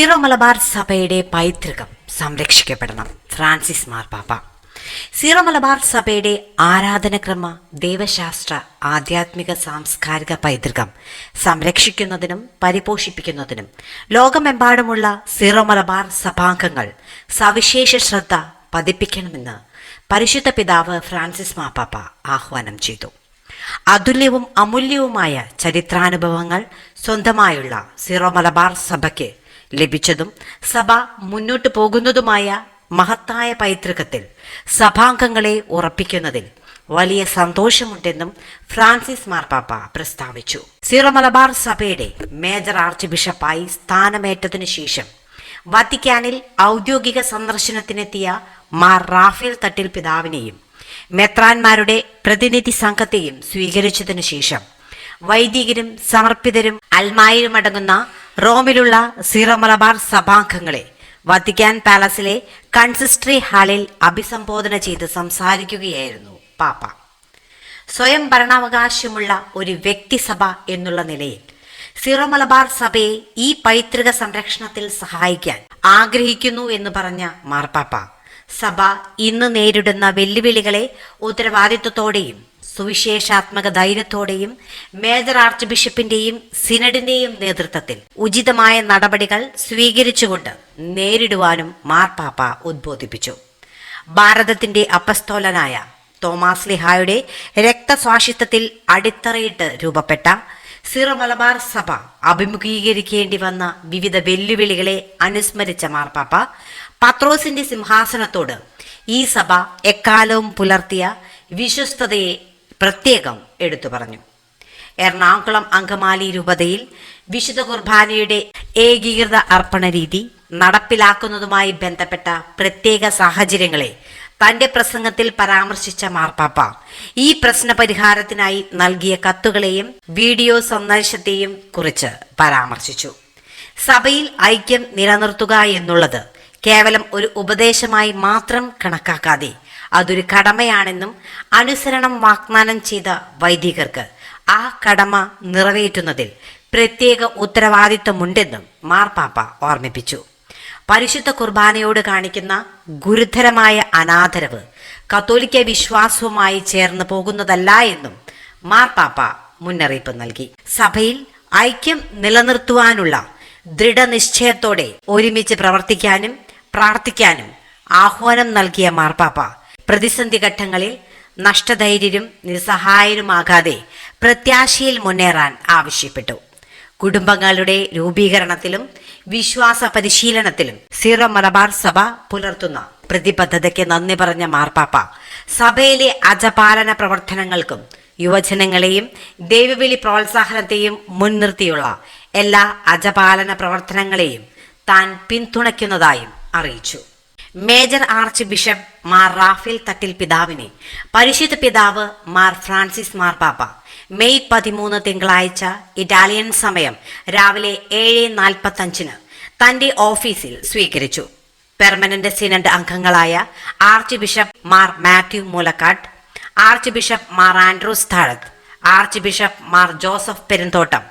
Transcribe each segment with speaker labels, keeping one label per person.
Speaker 1: Zero Malabar സഭയുടെ പൈതൃകം സംരക്ഷിക്കപ്പെടണം. ഫ്രാൻസിസ് മാർപ്പാപ്പ സീറോ മലബാർ സഭയുടെ ആരാധനക്രമ ദൈവശാസ്ത്ര ആധ്യാത്മിക സാംസ്കാരിക പൈതൃകം സംരക്ഷിക്കുന്നതിനും പരിപോഷിപ്പിക്കുന്നതിനും ലോകമെമ്പാടുമുള്ള സീറോ മലബാർ സഭാംഗങ്ങൾ സവിശേഷ ശ്രദ്ധ പതിപ്പിക്കണമെന്ന് പരിശുദ്ധ പിതാവ് ഫ്രാൻസിസ് മാപ്പാപ്പ ആഹ്വാനം ചെയ്തു. അതുല്യവും അമൂല്യവുമായ ചരിത്രാനുഭവങ്ങൾ സ്വന്തമായുള്ള സീറോ മലബാർ സഭയ്ക്ക് ലഭിച്ചതും സഭ മുന്നോട്ടു പോകുന്നതുമായ മഹത്തായ പൈതൃകത്തിൽ സഭാംഗങ്ങളെ ഉറപ്പിക്കുന്നതിൽ വലിയ സന്തോഷമുണ്ടെന്നും ഫ്രാൻസിസ് മാർപ്പാപ്പ പ്രസ്താവിച്ചു. സീറോ മലബാർ സഭയുടെ മേജർ ആർച്ച് ബിഷപ്പായി സ്ഥാനമേറ്റതിനു ശേഷം വത്തിക്കാനിൽ ഔദ്യോഗിക സന്ദർശനത്തിനെത്തിയ മാർ റാഫേൽ തട്ടിൽ പിതാവിനെയും മെത്രാന്മാരുടെ പ്രതിനിധി സംഘത്തെയും സ്വീകരിച്ചതിനു ശേഷം വൈദികരും സമർപ്പിതരും അൽമായരും അടങ്ങുന്ന റോമിലുള്ള സീറോ മലബാർ സഭാംഗങ്ങളെ വത്തിക്കാൻ പാലസിലെ കൺസിസ്ട്രി ഹാളിൽ അഭിസംബോധന ചെയ്ത് സംസാരിക്കുകയായിരുന്നു പാപ്പ. സ്വയം ഭരണാവകാശമുള്ള ഒരു വ്യക്തിസഭ എന്നുള്ള നിലയിൽ സീറോ മലബാർ സഭയെ ഈ പൈതൃക സംരക്ഷണത്തിൽ സഹായിക്കാൻ ആഗ്രഹിക്കുന്നു എന്ന് പറഞ്ഞ മാർപ്പാപ്പ. സഭ ഇന്ന് നേരിടുന്ന വെല്ലുവിളികളെ ഉത്തരവാദിത്വത്തോടെയും സുവിശേഷാത്മക ധൈര്യത്തോടെയും മേജർ ആർച്ച് ബിഷപ്പിന്റെയും സിനഡിന്റെയും നേതൃത്വത്തിൽ ഉചിതമായ നടപടികൾ സ്വീകരിച്ചുകൊണ്ട് നേരിടുവാനും മാർപ്പാപ്പ ഉദ്ബോധിപ്പിച്ചു. ഭാരതത്തിന്റെ അപ്പസ്തോലനായ തോമാസ് ലിഹായുടെ രക്തസ്വാഷിത്വത്തിൽ അടിത്തറയിട്ട് രൂപപ്പെട്ട സിറമലബാർ സഭ അഭിമുഖീകരിക്കേണ്ടി വന്ന വിവിധ വെല്ലുവിളികളെ അനുസ്മരിച്ച മാർപ്പാപ്പ പത്രോസിന്റെ സിംഹാസനത്തോട് ഈ സഭ എക്കാലവും പുലർത്തിയ വിശ്വസ്തതയെ പ്രത്യേകം എടുത്തു പറഞ്ഞു. എറണാകുളം അങ്കമാലി രൂപതയിൽ വിശുദ്ധ കുർബാനയുടെ ഏകീകൃത അർപ്പണ രീതി നടപ്പിലാക്കുന്നതുമായി ബന്ധപ്പെട്ട പ്രത്യേക സാഹചര്യങ്ങളെ തന്റെ പ്രസംഗത്തിൽ പരാമർശിച്ച മാർപ്പാപ്പ ഈ പ്രശ്ന പരിഹാരത്തിനായി നൽകിയ കത്തുകളെയും വീഡിയോ സന്ദേശത്തെയും കുറിച്ച് പരാമർശിച്ചു. സഭയിൽ ഐക്യം നിലനിർത്തുക എന്നുള്ളത് കേവലം ഒരു ഉപദേശമായി മാത്രം കണക്കാക്കാതെ അതൊരു കടമയാണെന്നും അനുസരണം വാഗ്ദാനം ചെയ്ത വൈദികർക്ക് ആ കടമ നിറവേറ്റുന്നതിൽ പ്രത്യേക ഉത്തരവാദിത്തമുണ്ടെന്നും മാർപ്പാപ്പ ഓർമ്മിപ്പിച്ചു. പരിശുദ്ധ കുർബാനയോട് കാണിക്കുന്ന ഗുരുതരമായ അനാദരവ് കത്തോലിക്ക വിശ്വാസവുമായി ചേർന്ന് പോകുന്നതല്ല എന്നും മാർപ്പാപ്പ മുന്നറിയിപ്പ് നൽകി. സഭയിൽ ഐക്യം നിലനിർത്തുവാനുള്ള ദൃഢനിശ്ചയത്തോടെ ഒരുമിച്ച് പ്രവർത്തിക്കാനും പ്രാർത്ഥിക്കാനും ആഹ്വാനം നൽകിയ മാർപ്പാപ്പ പ്രതിസന്ധി ഘട്ടങ്ങളിൽ നഷ്ടധൈര്യരും നിസ്സഹായരുമാകാതെ പ്രത്യാശയിൽ മുന്നേറാൻ ആവശ്യപ്പെട്ടു. കുടുംബങ്ങളുടെ രൂപീകരണത്തിലും വിശ്വാസ പരിശീലനത്തിലും സീറോ മലബാർ സഭ പുലർത്തുന്ന പ്രതിബദ്ധതയ്ക്ക് നന്ദി പറഞ്ഞ മാർപ്പാപ്പ സഭയിലെ അജപാലന പ്രവർത്തനങ്ങൾക്കും യുവജനങ്ങളെയും ദൈവവിളി പ്രോത്സാഹനത്തെയും മുൻനിർത്തിയുള്ള എല്ലാ അജപാലന പ്രവർത്തനങ്ങളെയും താൻ പിന്തുണയ്ക്കുന്നതായും അറിയിച്ചു. Major archbishop Mar Rafale Thattil പിതാവിനെ പരിശുദ്ധ പിതാവ് മാർ ഫ്രാൻസിസ് മാർ പാപ്പ. മെയ് പതിമൂന്ന് തിങ്കളാഴ്ച ഇറ്റാലിയൻ സമയം രാവിലെ ഏഴ് നാൽപ്പത്തഞ്ചിന് തന്റെ ഓഫീസിൽ സ്വീകരിച്ചു. പെർമനന്റ് സിനഡ് അംഗങ്ങളായ archbishop Mar Mathew Moolakkattu archbishop Mar Andrews Thazhath archbishop Mar Joseph Perumthottam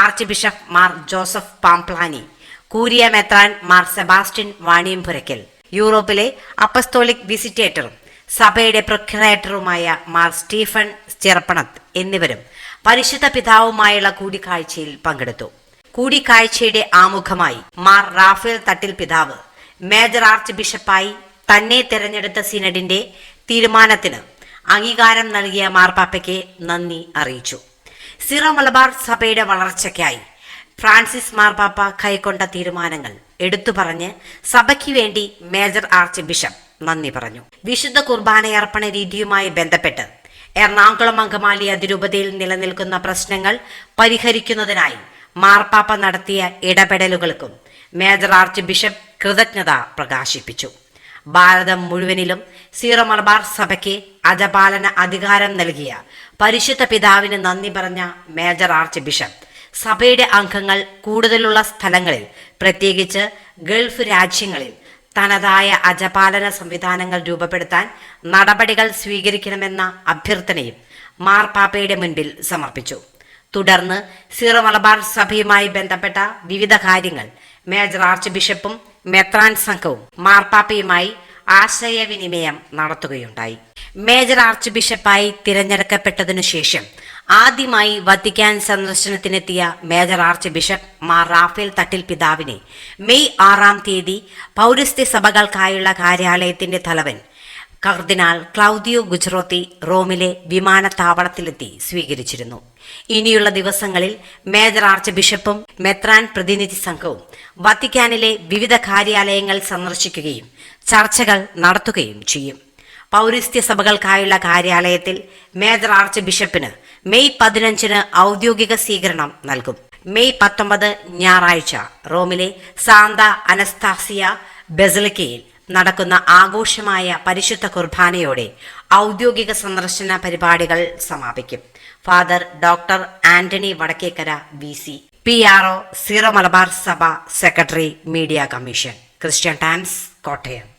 Speaker 1: archbishop Mar Joseph Pamplany curia മെത്രാൻ മാർ സെബാസ്റ്റ്യൻ വാണിയംപുരയ്ക്കൽ യൂറോപ്പിലെ അപ്പസ്തോലിക് വിസിറ്റേറ്ററും സഭയുടെ പ്രൊക്യുറേറ്ററുമായ മാർ സ്റ്റീഫൻ ചെറപ്പണത്ത് എന്നിവരും പരിശുദ്ധ പിതാവുമായുള്ള കൂടിക്കാഴ്ചയിൽ പങ്കെടുത്തു. കൂടിക്കാഴ്ചയുടെ ആമുഖമായി മാർ റാഫേൽ തട്ടിൽ പിതാവ് മേജർ ആർച്ച് ബിഷപ്പായി തന്നെ തെരഞ്ഞെടുത്ത സിനഡിന്റെ തീരുമാനത്തിന് അംഗീകാരം നൽകിയ മാർപ്പാപ്പയ്ക്ക് നന്ദി അറിയിച്ചു. സിറോ മലബാർ സഭയുടെ വളർച്ചയ്ക്കായി ഫ്രാൻസിസ് മാർപ്പാപ്പ കൈക്കൊണ്ട തീരുമാനങ്ങൾ എടുത്തു പറഞ്ഞ് സഭയ്ക്ക് വേണ്ടി മേജർ ആർച്ച് ബിഷപ്പ് നന്ദി പറഞ്ഞു. വിശുദ്ധ കുർബാനയർപ്പണ രീതിയുമായി ബന്ധപ്പെട്ട് എറണാകുളം അങ്കമാലി അതിരൂപതയിൽ നിലനിൽക്കുന്ന പ്രശ്നങ്ങൾ പരിഹരിക്കുന്നതിനായി മാർപ്പാപ്പ നടത്തിയ ഇടപെടലുകൾക്കും മേജർ ആർച്ച് ബിഷപ്പ് കൃതജ്ഞത പ്രകാശിപ്പിച്ചു. ഭാരതം മുഴുവനിലും സീറോ മലബാർ സഭയ്ക്ക് അജപാലന അധികാരം നൽകിയ പരിശുദ്ധ പിതാവിന് നന്ദി പറഞ്ഞ മേജർ ആർച്ച് ബിഷപ്പ് സഭയുടെ അംഗങ്ങൾ കൂടുതലുള്ള സ്ഥലങ്ങളിൽ പ്രത്യേകിച്ച് ഗൾഫ് രാജ്യങ്ങളിൽ തനതായ അജപാലന സംവിധാനങ്ങൾ രൂപപ്പെടുത്താൻ നടപടികൾ സ്വീകരിക്കണമെന്ന അഭ്യർത്ഥനയും മാർപ്പാപ്പയുടെ മുൻപിൽ സമർപ്പിച്ചു. തുടർന്ന് സീറോ മലബാർ സഭയുമായി ബന്ധപ്പെട്ട വിവിധ കാര്യങ്ങൾ മേജർ ആർച്ച് ബിഷപ്പും മെത്രാൻ സംഘവും മാർപ്പാപ്പയുമായി ആശയവിനിമയം നടത്തുകയുണ്ടായി. മേജർ ആർച്ച് ബിഷപ്പായി തിരഞ്ഞെടുക്കപ്പെട്ടതിനു ശേഷം ആദ്യമായി വത്തിക്കാൻ സന്ദർശനത്തിനെത്തിയ major archbishop Mar Rafale Thattil പിതാവിനെ. മെയ് ആറാം തീയതി പൗരസ്ത്യ സഭകൾക്കായുള്ള കാര്യാലയത്തിന്റെ തലവൻ കർദിനാൾ ക്ലൗദിയോ ഗുജറോത്തി റോമിലെ വിമാനത്താവളത്തിലെത്തി സ്വീകരിച്ചിരുന്നു. ഇനിയുള്ള ദിവസങ്ങളിൽ മേജർ ആർച്ച് ബിഷപ്പും മെത്രാൻ പ്രതിനിധി സംഘവും വത്തിക്കാനിലെ വിവിധ കാര്യാലയങ്ങൾ സന്ദർശിക്കുകയും ചർച്ചകൾ നടത്തുകയും ചെയ്യും. പൗരസ്ത്യ സഭകൾക്കായുള്ള കാര്യാലയത്തിൽ മേജർ ആർച്ച് ബിഷപ്പിന് മെയ് പതിനഞ്ചിന് ഔദ്യോഗിക സ്വീകരണം നൽകും. മെയ് പത്തൊമ്പത് ഞായറാഴ്ച റോമിലെ സാന്ത അനസ്താസിയ ബെസലിക്കയിൽ നടക്കുന്ന ആഘോഷമായ പരിശുദ്ധ കുർബാനയോടെ ഔദ്യോഗിക സന്ദർശന പരിപാടികൾ സമാപിക്കും. Father doctor Antony Vadakkekara V C P R O Syro Malabar Sabha secretary media commission. Christian Times Kottayam.